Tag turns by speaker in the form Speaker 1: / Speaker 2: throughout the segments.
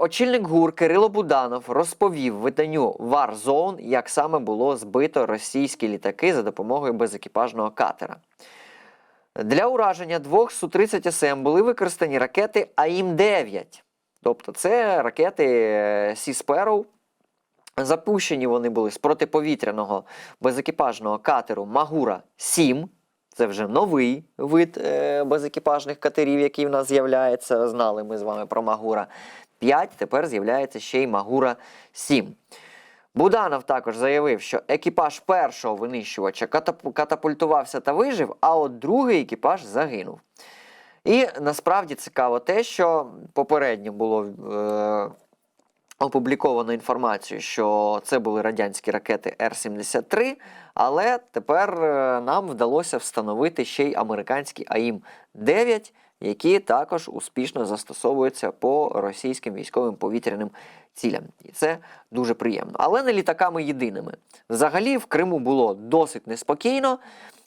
Speaker 1: очільник ГУР Кирило Буданов розповів виданню Warzone, як саме було збито російські літаки за допомогою безекіпажного катера. Для ураження двох Су-30 СМ були використані ракети АІМ-9. Тобто це ракети е, Sea Sparrow. Запущені вони були з протиповітряного безекіпажного катеру Магура 7. Це вже новий вид е, безекіпажних катерів, який в нас з'являється. Знали ми з вами про Магура 5. Тепер з'являється ще й Магура 7. Буданов також заявив, що екіпаж першого винищувача катапультувався та вижив, а от другий екіпаж загинув. І насправді цікаво те, що попередньо було е, опубліковано інформацію, що це були радянські ракети Р-73, але тепер е, нам вдалося встановити ще й американські АІМ-9, які також успішно застосовуються по російським військовим повітряним цілям. І це дуже приємно. Але не літаками єдиними. Взагалі в Криму було досить неспокійно.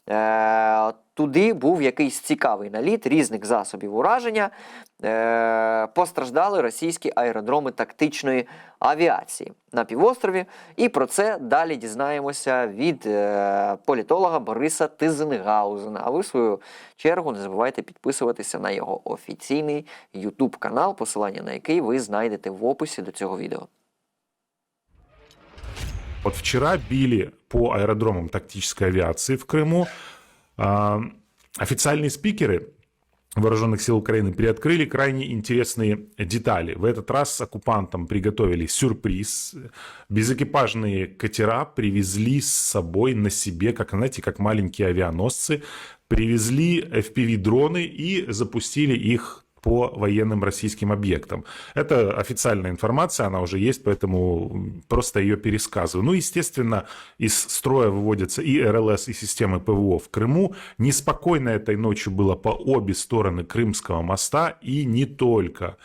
Speaker 1: Е, туди був якийсь цікавий наліт різних засобів ураження. Е, постраждали російські аеродроми тактичної авіації на півострові. І про це далі дізнаємося від е, політолога Бориса Тизенгаузена. А ви, в свою чергу, не забувайте підписуватися на його офіційний YouTube канал, посилання на який ви знайдете в описі до цього відео.
Speaker 2: Вот вчера били по аэродромам тактической авиации в Крыму. А, Официальные спикеры Вооруженных сил Украины приоткрыли крайне интересные детали. В этот раз оккупантам приготовили сюрприз. Безэкипажные катера привезли с собой на себе, как, знаете, как маленькие авианосцы, привезли FPV-дроны и запустили их по военным российским объектам. Это официальная информация, она уже есть, поэтому просто ее пересказываю. Ну, естественно, из строя выводятся и РЛС, и системы ПВО в Крыму. Неспокойно этой ночью было по обе стороны Крымского моста, и не только.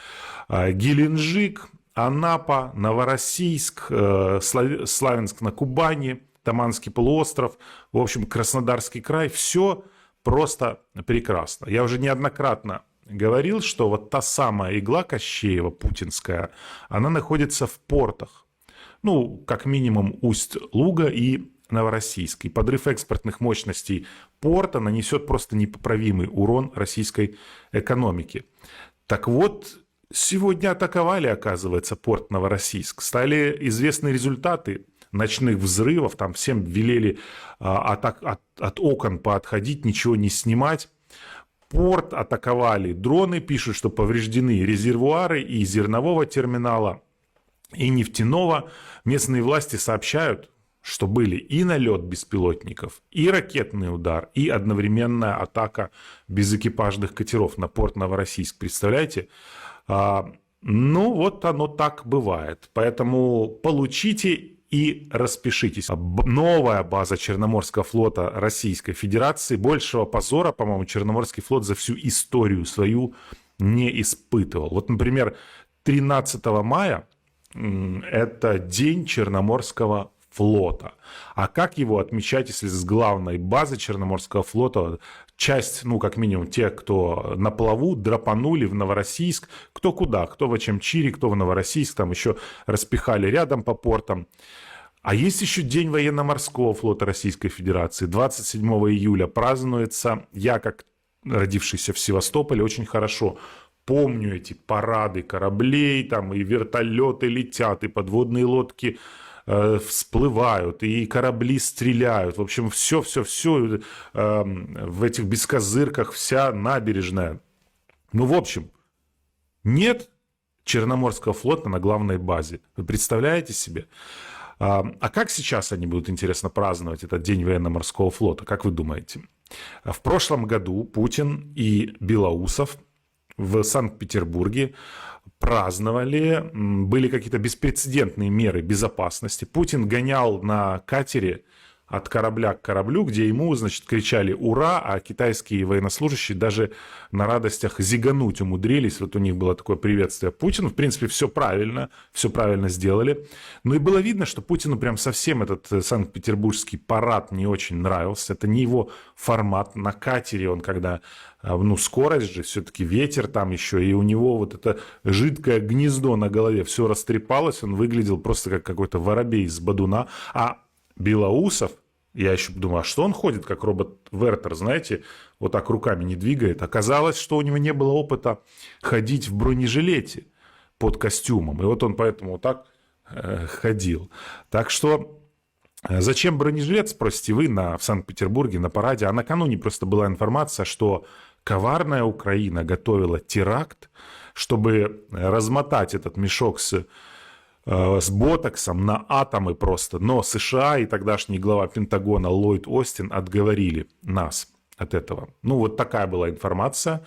Speaker 2: А, Геленджик, Анапа, Новороссийск, э, Слав- Славянск на Кубани, Таманский полуостров, в общем, Краснодарский край. Все просто прекрасно. Я уже неоднократно говорил, что вот та самая игла Кощеева, путинская, она находится в портах. Ну, как минимум Усть-Луга и Новороссийск. И подрыв экспортных мощностей порта нанесет просто непоправимый урон российской экономике. Так вот, сегодня атаковали, оказывается, порт Новороссийск. Стали известны результаты ночных взрывов. Там всем велели а, от, от- от окон поотходить, ничего не снимать. Порт атаковали дроны, пишут, что повреждены резервуары и зернового терминала, и нефтяного. Местные власти сообщают, что были и налет беспилотников, и ракетный удар, и одновременная атака безэкипажных катеров на порт Новороссийск. Представляете? А, ну, вот оно так бывает. Поэтому получите и распишитесь. Новая база Черноморского флота Российской Федерации. Большего позора, по-моему, Черноморский флот за всю историю свою не испытывал. Вот, например, 13 мая это день Черноморского флота. А как его отмечать, если с главной базы Черноморского флота часть, ну, как минимум, те, кто на плаву, драпанули в Новороссийск, кто куда, кто в Ачамчире, кто в Новороссийск, там еще распихали рядом по портам. А есть еще День военно-морского флота Российской Федерации. 27 июля празднуется. Я, как родившийся в Севастополе, очень хорошо помню эти парады кораблей, там и вертолеты летят, и подводные лодки э, всплывают, и корабли стреляют. В общем, все-все-все в этих бескозырках, вся набережная. Ну, в общем, нет Черноморского флота на главной базе. Вы представляете себе? А а как сейчас они будут, интересно, праздновать этот День военно-морского флота? Как вы думаете? В прошлом году Путин и Белоусов в Санкт-Петербурге праздновали, м, были какие-то беспрецедентные меры безопасности. Путин гонял на катере от корабля к кораблю, где ему, значит, кричали «Ура!», а китайские военнослужащие даже на радостях зигануть умудрились. Вот у них было такое приветствие Путину. В принципе, все правильно, все правильно сделали. Но и было видно, что Путину прям совсем этот э, санкт-петербургский парад не очень нравился. Это не его формат. На катере он когда, э, ну, скорость же, все-таки ветер там еще, и у него вот это жидкое гнездо на голове все растрепалось, он выглядел просто как какой-то воробей из бадуна. А Белоусов, я еще думал, а что он ходит как робот Вертер, знаете, вот так руками не двигает. Оказалось, что у него не было опыта ходить в бронежилете под костюмом. И вот он поэтому вот так э, ходил. Так что э, зачем бронежилет, спросите вы, на, в Санкт-Петербурге на параде. А накануне просто была информация, что коварная Украина готовила теракт, чтобы размотать этот мешок с э, с ботоксом на атомы просто. Но США и тогдашний глава Пентагона Ллойд Остин отговорили нас от этого. Ну, вот такая была информация.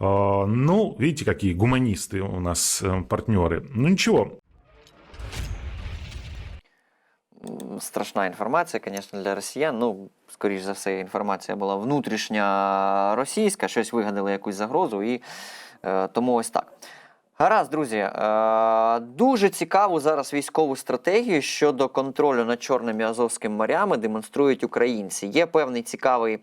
Speaker 2: Э, Ну, видите, какие гуманисты у нас э, партнеры. Ну, ничего,
Speaker 1: М, Страшна інформація, звісно, для росіян. Ну, скоріш за все, інформація була внутрішня російська, щось вигадали якусь загрозу, і е, тому ось так. Гаразд, друзі, е, дуже цікаву зараз військову стратегію щодо контролю над Чорним і Азовським морями демонструють українці. Є певний цікавий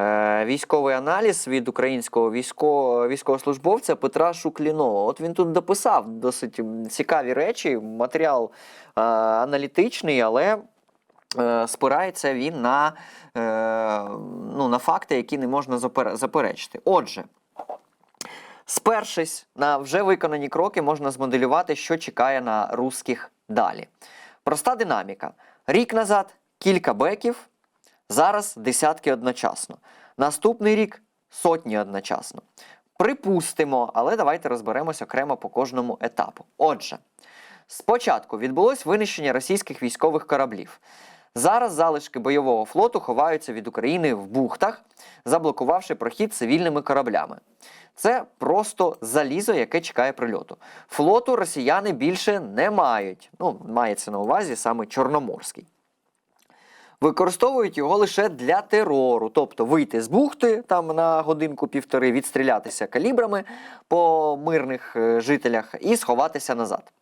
Speaker 1: е, військовий аналіз від українського військо, військовослужбовця Петра Шукліного. От він тут дописав досить цікаві речі, матеріал е, аналітичний, але спирається він на, ну, на факти, які не можна заперечити. Отже. Спершись на вже виконані кроки, можна змоделювати, що чекає на русських далі. Проста динаміка. Рік назад кілька беків, зараз десятки одночасно. Наступний рік сотні одночасно. Припустимо, але давайте розберемось окремо по кожному етапу. Отже, спочатку відбулось винищення російських військових кораблів. Зараз залишки бойового флоту ховаються від України в бухтах, заблокувавши прохід цивільними кораблями. Це просто залізо, яке чекає прильоту. Флоту росіяни більше не мають. Ну, мається на увазі саме Чорноморський. Використовують його лише для терору, тобто вийти з бухти там на годинку-півтори, відстрілятися калібрами по мирних е, жителях і сховатися назад.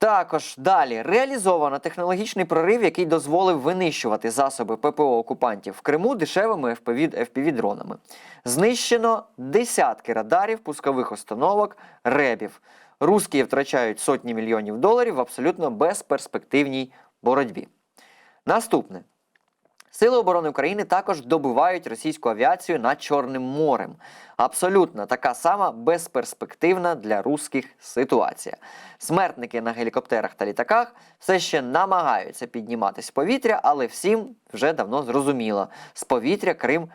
Speaker 1: Також далі реалізовано технологічний прорив, який дозволив винищувати засоби ППО окупантів в Криму дешевими FPV-дронами. Знищено десятки радарів, пускових установок, ребів. Русські втрачають сотні мільйонів доларів в абсолютно безперспективній боротьбі. Наступне. Сили оборони України також добивають російську авіацію над Чорним морем. Абсолютно така сама безперспективна для русських ситуація. Смертники на гелікоптерах та літаках все ще намагаються підніматись в повітря, але всім вже давно зрозуміло: з повітря Крим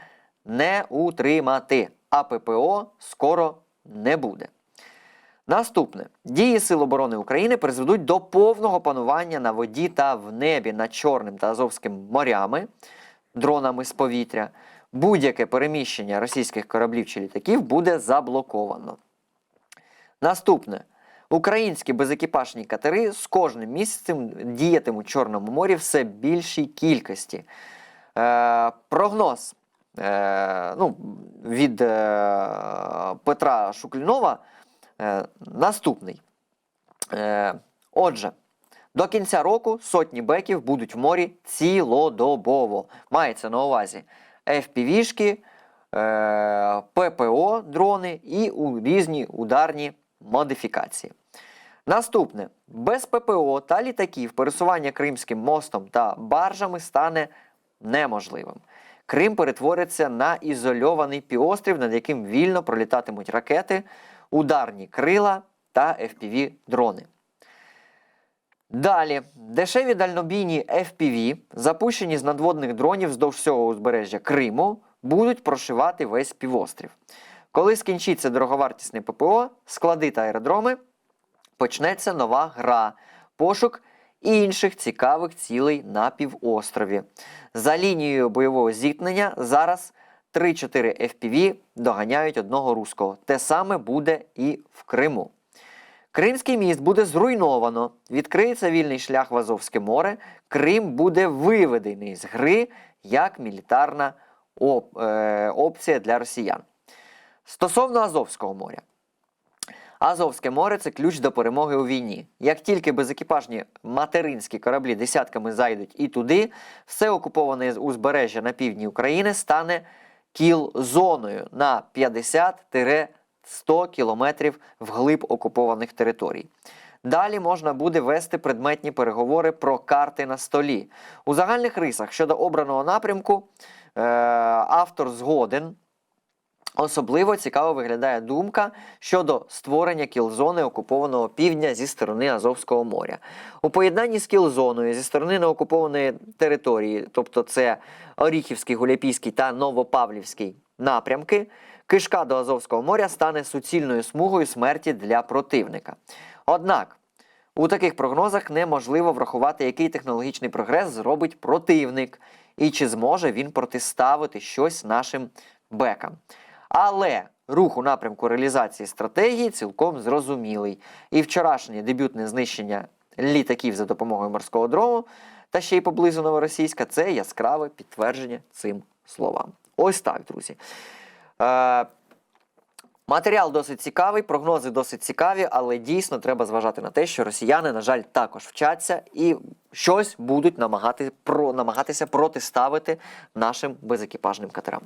Speaker 1: не утримати, а ППО скоро не буде. Наступне дії Сил оборони України призведуть до повного панування на воді та в небі над Чорним та Азовським морями, дронами з повітря. Будь-яке переміщення російських кораблів чи літаків буде заблоковано. Наступне. Українські безекіпажні катери з кожним місяцем діятимуть Чорному морі все більшій кількості. Е, прогноз е, ну, від е, Петра Шуклінова е, наступний. Е, отже, до кінця року сотні беків будуть в морі цілодобово. Мається на увазі FPV-шки, е, ППО дрони і у різні ударні модифікації. Наступне. Без ППО та літаків пересування Кримським мостом та баржами стане неможливим. Крим перетвориться на ізольований півострів, над яким вільно пролітатимуть ракети, ударні крила та FPV-дрони. Далі, дешеві дальнобійні FPV, запущені з надводних дронів вздовж всього узбережжя Криму, будуть прошивати весь півострів. Коли скінчиться дороговартісне ППО, склади та аеродроми, почнеться нова гра пошук інших цікавих цілей на півострові. За лінією бойового зіткнення зараз 3-4 FPV доганяють одного руського. Те саме буде і в Криму. Кримський міст буде зруйновано, відкриється вільний шлях в Азовське море, Крим буде виведений з гри як мілітарна оп- е, опція для росіян. Стосовно Азовського моря. Азовське море це ключ до перемоги у війні. Як тільки безекіпажні материнські кораблі десятками зайдуть і туди, все окуповане узбережжя на півдні України стане кіл-зоною на 50-100 кілометрів вглиб окупованих територій. Далі можна буде вести предметні переговори про карти на столі. У загальних рисах щодо обраного напрямку е, автор згоден. Особливо цікаво виглядає думка щодо створення кілзони окупованого півдня зі сторони Азовського моря. У поєднанні з кілзоною зі сторони неокупованої території, тобто це Оріхівський, Гуляпійський та Новопавлівський напрямки, кишка до Азовського моря стане суцільною смугою смерті для противника. Однак у таких прогнозах неможливо врахувати, який технологічний прогрес зробить противник, і чи зможе він протиставити щось нашим бекам. Але рух у напрямку реалізації стратегії цілком зрозумілий. І вчорашнє дебютне знищення літаків за допомогою морського дрону та ще й поблизу Новоросійська це яскраве підтвердження цим словам. Ось так, друзі. Е, Матеріал досить цікавий, прогнози досить цікаві, але дійсно треба зважати на те, що росіяни, на жаль, також вчаться і щось будуть намагати, про, намагатися протиставити нашим безекіпажним катерам.